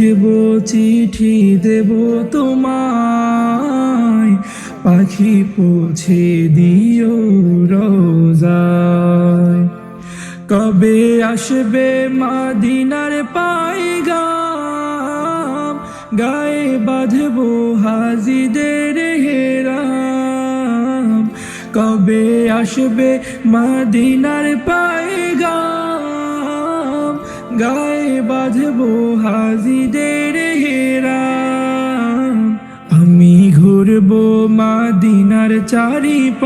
লিখব চিঠি দেব তোমায়। পাখি পৌঁছে দিও রোজায়। কবে আসবে মাদিনার পাইগাম গায়ে বাঁধব হাজিদের হেরাম। কবে আসবে মাদিনার পাইগাম গায়ে বাঁধব হাজিদের হেরাম আমি ঘুরব মাদিনার চারিপাশ।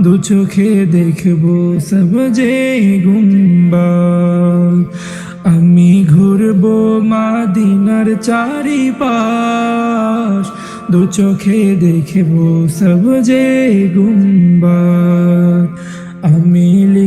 দু চোখে দেখব সব যে গুম্বা আমি ঘুরব মাদিনার চারিপাশ। দু চোখে দেখব সব যে গুম্বা